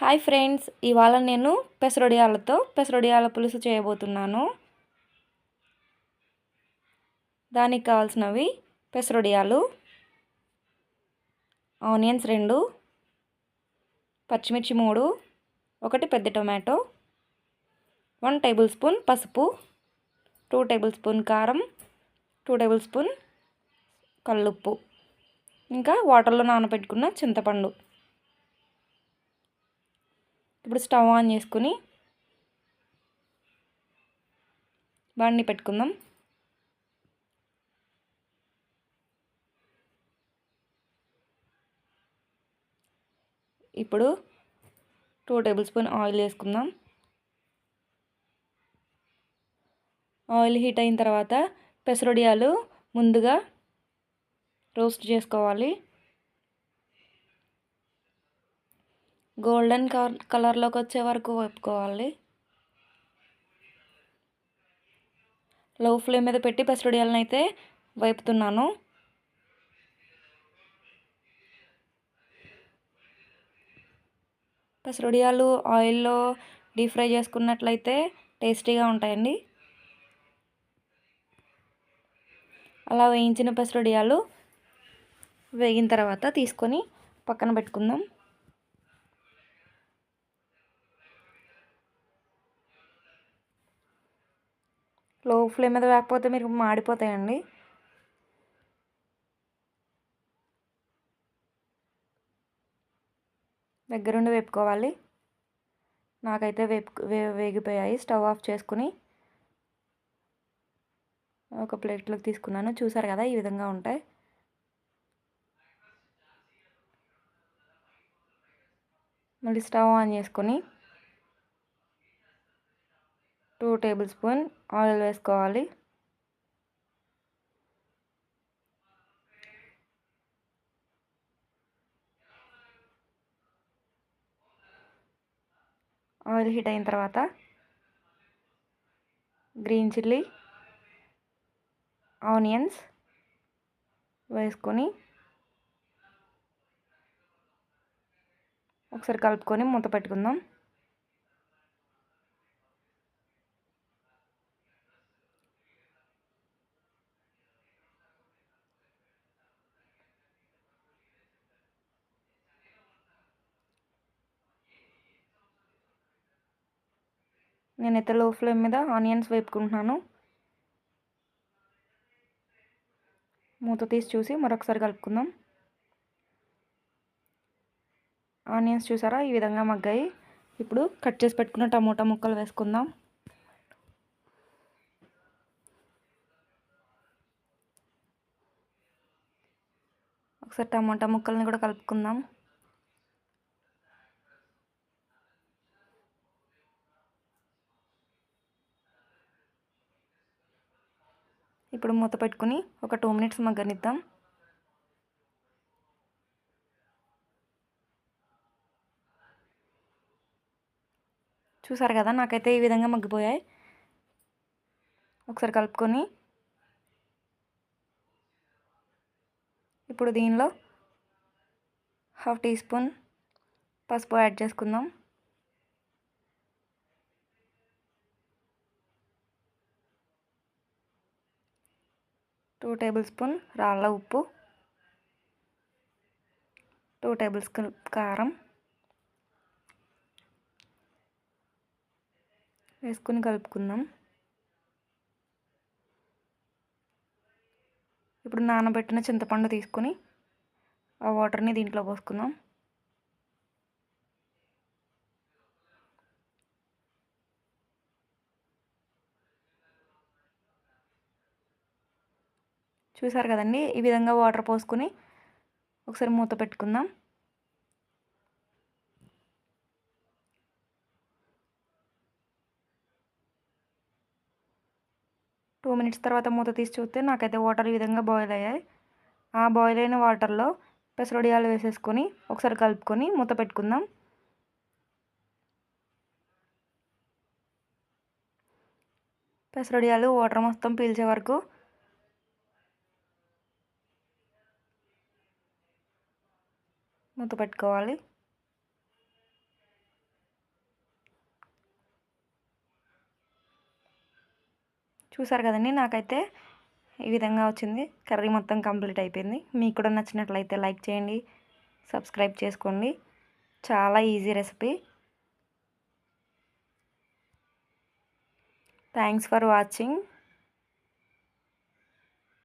Hi friends ఇవాళ నేను పెసరొడియాలతో పెసరొడియాల పులుసు చేయబోతున్నాను. దానికి కావాల్సినవి పెసరొడియాలు ఆనియన్స్ రెండు పచ్చిమిర్చి మూడు ఒకటి పెద్ద టొమాటో వన్ టేబుల్ స్పూన్ పసుపు టూ టేబుల్ స్పూన్ కారం టూ టేబుల్ స్పూన్ కల్లుప్పు. ఇంకా వాటర్లో నానబెట్టుకున్న చింతపండు. ఇప్పుడు స్టవ్ ఆన్ చేసుకుని బండి పెట్టుకుందాం. ఇప్పుడు టూ టేబుల్ స్పూన్ ఆయిల్ వేసుకుందాం. ఆయిల్ హీట్ అయిన తర్వాత పెసరొడియాలు ముందుగా రోస్ట్ చేసుకోవాలి. గోల్డెన్ కలర్ కలర్లోకి వచ్చే వరకు వేపుకోవాలి. లో ఫ్లేమ్ మీద పెట్టి పెసరొడియాలను అయితే వేపుతున్నాను. పెసరొడియాలు ఆయిల్లో డీప్ ఫ్రై చేసుకున్నట్లయితే టేస్టీగా ఉంటాయండి. అలా వేయించిన పెసరొడియాలు వేగిన తర్వాత తీసుకొని పక్కన పెట్టుకుందాం. లో ఫ్లేమ్ మీద వేకపోతే మీరు మాడిపోతాయండి. దగ్గరుండి వేపుకోవాలి. నాకైతే వేపు వే వేగిపోయాయి. స్టవ్ ఆఫ్ చేసుకుని ఒక ప్లేట్లోకి తీసుకున్నాను. చూసారు కదా ఈ విధంగా ఉంటాయి. మళ్ళీ స్టవ్ ఆన్ చేసుకొని టూ టేబుల్ స్పూన్ ఆయిల్ వేసుకోవాలి. ఆయిల్ హీట్ అయిన తర్వాత గ్రీన్ చిల్లీ ఆనియన్స్ వేసుకొని ఒకసారి కలుపుకొని మూత పెట్టుకుందాం. నేనైతే లో ఫ్లేమ్ మీద ఆనియన్స్ వేపుకుంటున్నాను. మూత తీసి చూసి మరొకసారి కలుపుకుందాం. ఆనియన్స్ చూసారా? ఈ విధంగా మగ్గాయి. ఇప్పుడు కట్ చేసి పెట్టుకున్న టమోటా ముక్కలు వేసుకుందాం. ఒకసారి టమాటా ముక్కల్ని కూడా కలుపుకుందాం. ఇప్పుడు మూత పెట్టుకుని ఒక టూ మినిట్స్ మగ్గనిద్దాం. చూసారు కదా నాకైతే ఈ విధంగా మగ్గిపోయాయి. ఒకసారి కలుపుకొని. ఇప్పుడు దీనిలో హాఫ్ టీ స్పూన్ పసుపు యాడ్ చేసుకుందాం. టూ టేబుల్ స్పూన్ రాళ్ళ ఉప్పు టూ టేబుల్ స్పూన్ కారం వేసుకుని కలుపుకుందాం. ఇప్పుడు నానబెట్టిన చింతపండు తీసుకుని ఆ వాటర్ని దీంట్లో పోసుకుందాం. చూసారు కదండి? ఈ విధంగా వాటర్ పోసుకొని ఒకసారి మూత పెట్టుకుందాం. టూ మినిట్స్ తర్వాత మూత తీసి చూస్తే నాకైతే వాటర్ ఈ విధంగా బాయిల్ అయ్యాయి. ఆ బాయిల్ అయిన వాటర్లో పెసరొడియాలు వేసేసుకొని ఒకసారి కలుపుకొని మూత పెట్టుకుందాం. పెసరొడియాలు వాటర్ మొత్తం పీల్చే వరకు మూత పెట్టుకోవాలి. చూసారు కదండి నాకైతే ఈ విధంగా వచ్చింది. కర్రీ మొత్తం కంప్లీట్ అయిపోయింది. మీకు కూడా నచ్చినట్లయితే లైక్ చేయండి సబ్స్క్రైబ్ చేసుకోండి. చాలా easy recipe. Thanks for watching.